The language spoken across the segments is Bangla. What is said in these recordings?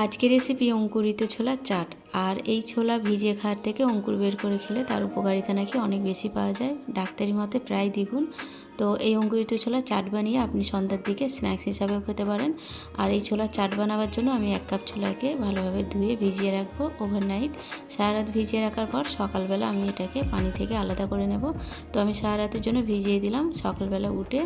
আজকের রেসিপি অঙ্কুরিত ছোলার চাট। আর এই ছোলা ভিজে খাওয়ার থেকে অঙ্কুর বের করে খেলে তার উপকারিতা নাকি অনেক বেশি পাওয়া যায়। ডাক্তারি মতে প্রায় দ্বিগুণ। তো এই অঙ্কুরিত ছোলার চাট বানিয়ে আপনি সন্ধ্যার দিকে স্ন্যাক্স হিসাবেও খেতে পারেন। আর এই ছোলার চাট বানাবার জন্য আমি এক কাপ ছোলাকে ভালোভাবে ধুয়ে ভিজিয়ে রাখব ওভারনাইট সারা রাত ভিজিয়ে রাখার পর সকালবেলা আমি এটাকে পানি থেকে আলাদা করে নেব। তো আমি সারা রাতের জন্য ভিজিয়ে দিলাম। সকালবেলা উঠে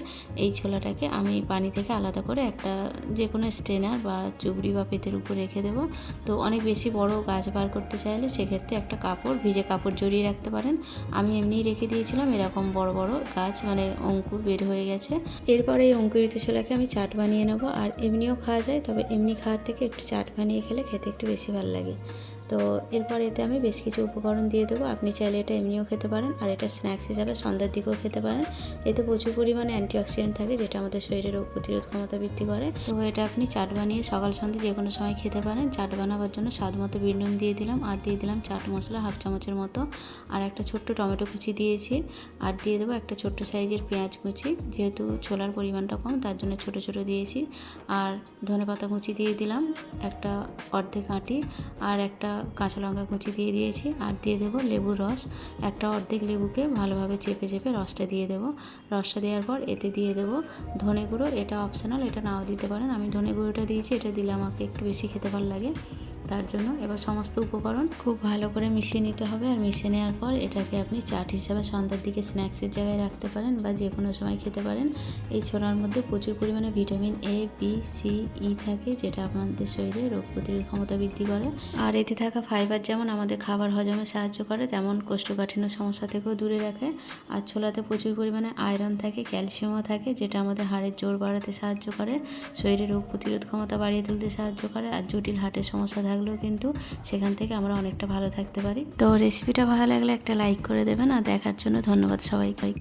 এই ছোলাটাকে আমি পানি থেকে আলাদা করে একটা যে কোনো স্ট্রেনার বা চুবড়ি বা পেতের উপর রেখে দেবো। তো অনেক বেশি বড় গাছ বার করতে চাইলে সেক্ষেত্রে একটা কাপড়, ভিজে কাপড় জড়িয়ে রাখতে পারেন। আমি এমনিই রেখে দিয়েছিলাম, এরকম বড় বড় গাছ মানে অঙ্কুর বের হয়ে গেছে। এরপরে এই অঙ্কুরিত ছোলাকে আমি চাট বানিয়ে নেব। আর এমনিও খাওয়া যায়, তবে এমনি খাওয়ার থেকে একটু চাট বানিয়ে খেলে খেতে একটু বেশি ভালো লাগে। তো এরপর এতে আমি বেশ কিছু উপকরণ দিয়ে দেবো। আপনি চাইলে এটা এমনিও খেতে পারেন আর এটা স্ন্যাক্স হিসাবে সন্ধ্যার দিকেও খেতে পারেন। এতে প্রচুর পরিমাণে অ্যান্টিঅক্সিডেন্ট থাকে যেটা আমাদের শরীরে রোগ প্রতিরোধ ক্ষমতা বৃদ্ধি করে। তো এটা আপনি চাট বানিয়ে সকাল সন্ধ্যে যে কোনো সময় খেতে পারেন। চাট বানাবার জন্য স্বাদ মতো বিট দিয়ে দিলাম আর দিয়ে দিলাম চাট মশলা হাফ চামচের মতো। আর একটা ছোট্ট টমেটো কুচি দিয়েছি আর দিয়ে দেবো একটা ছোট্ট সাইজের পেঁয়াজ কুচি। যেহেতু ছোলার পরিমাণটা কম তার জন্য ছোট ছোট দিয়েছি। আর ধনে পাতা কুচি দিয়ে দিলাম একটা অর্ধেক আঁটি আর একটা কাঁচা লঙ্কা কুচি দিয়ে দিয়েছি আর দিয়ে দেবো লেবুর রস। একটা অর্ধেক লেবুকে ভালোভাবে চেপে চেপে রসটা দিয়ে দেবো। রসটা দেওয়ার পর এতে দিয়ে দেবো ধনে গুঁড়ো। এটা অপশনাল এটা নাও দিতে পারেন। আমি ধনে গুঁড়োটা দিয়েছি, এটা দিলে আমাকে একটু বেশি খেতে ভালো লাগে। তার জন্য এবার সমস্ত উপকরণ খুব ভালো করে মিশিয়ে নিতে হবে আর মিশিয়ে নেওয়ার পর এটাকে আপনি চাট হিসাবে সন্ধ্যার দিকে স্ন্যাক্সের জায়গায় রাখতে পারেন বা যে কোনো সময় খেতে পারেন। এই ছোলার মধ্যে প্রচুর পরিমাণে vitamin A B C E থাকে যেটা আমাদের শরীরে রোগ প্রতিরোধ ক্ষমতা বৃদ্ধি করে। আর এতে থাকা ফাইবার যেমন আমাদের খাবার হজমে সাহায্য করে, তেমন কোষ্ঠকাঠিন্য সমস্যা থেকেও দূরে রাখে। আর ছোলাতে প্রচুর পরিমাণে আয়রন থাকে ক্যালসিয়ামও থাকে যেটা আমাদের হাড়ের জোর বাড়াতে সাহায্য করে, শরীরে রোগ প্রতিরোধ ক্ষমতা বাড়িয়ে তুলতে সাহায্য করে আর জটিল হার্টের সমস্যা থাকলেও কিন্তু সেখান থেকে আমরা অনেকটা ভালো থাকতে পারি। তো রেসিপিটা ভালো লাগলে একটা লাইক করে দেবেন আর দেখার জন্য ধন্যবাদ সবাইকে।